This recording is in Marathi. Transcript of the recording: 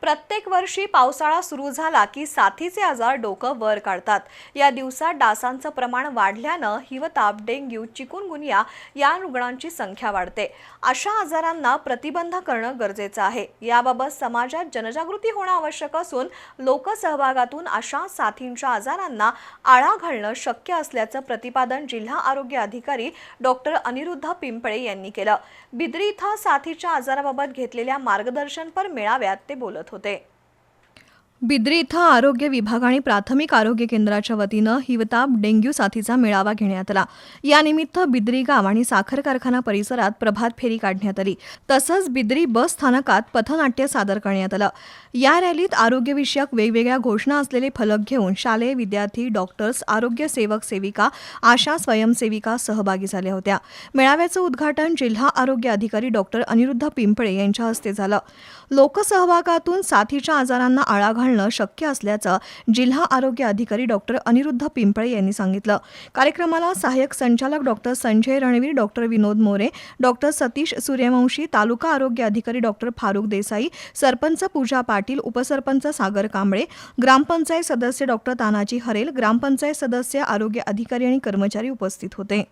प्रत्येक वर्षी पावसाळा सुरू झाला की साथीचे आजार डोकं वर काढतात. या दिवसात डासांचं प्रमाण वाढल्यानं हिवताप डेंग्यू चिकुनगुनिया या रुग्णांची संख्या वाढते. अशा आजारांना प्रतिबंध करणं गरजेचं आहे. याबाबत समाजात जनजागृती होणं आवश्यक असून लोकसहभागातून अशा साथींच्या आजारांना आळा घालणं शक्य असल्याचं प्रतिपादन जिल्हा आरोग्य अधिकारी डॉक्टर अनिरुद्ध पिंपळे यांनी केलं. बिद्री इथं साथीच्या आजाराबाबत घेतलेल्या मार्गदर्शनपर मेळाव्यात ते बोलत होते बिद्री इथं आरोग्य विभाग आणि प्राथमिक आरोग्य केंद्राच्या वतीनं हिवताप डेंग्यू साथीचा मेळावा घेण्यात आला. यानिमित्त बिद्री गाव आणि साखर कारखाना परिसरात प्रभात फेरी काढण्यात आली. तसंच बिद्री बस स्थानकात पथनाट्य सादर करण्यात आलं. या रॅलीत आरोग्यविषयक वेगवेगळ्या घोषणा असलेले फलक घेऊन शालेय विद्यार्थी डॉक्टर्स आरोग्य सेवक सेविका आशा स्वयंसेविका सहभागी झाल्या होत्या. मेळाव्याचं उद्घाटन जिल्हा आरोग्य अधिकारी डॉक्टर अनिरुद्ध पिंपळे यांच्या हस्ते झालं. लोकसहभागातून साथीच्या आजारांना आळा घालणं शक्य असल्याचं जिल्हा आरोग्य अधिकारी डॉक्टर अनिरुद्ध पिंपळे यांनी सांगितलं. कार्यक्रमाला सहाय्यक संचालक doctor Sanjay Ranveer doctor Vinod More doctor Satish Suryavanshi तालुका आरोग्य अधिकारी डॉक्टर फारुक देसाई सरपंच पूजा पाटील उपसरपंच सागर कांबळे ग्रामपंचायत सदस्य डॉक्टर तानाजी हरेल ग्रामपंचायत सदस्य आरोग्य अधिकारी आणि कर्मचारी उपस्थित होते.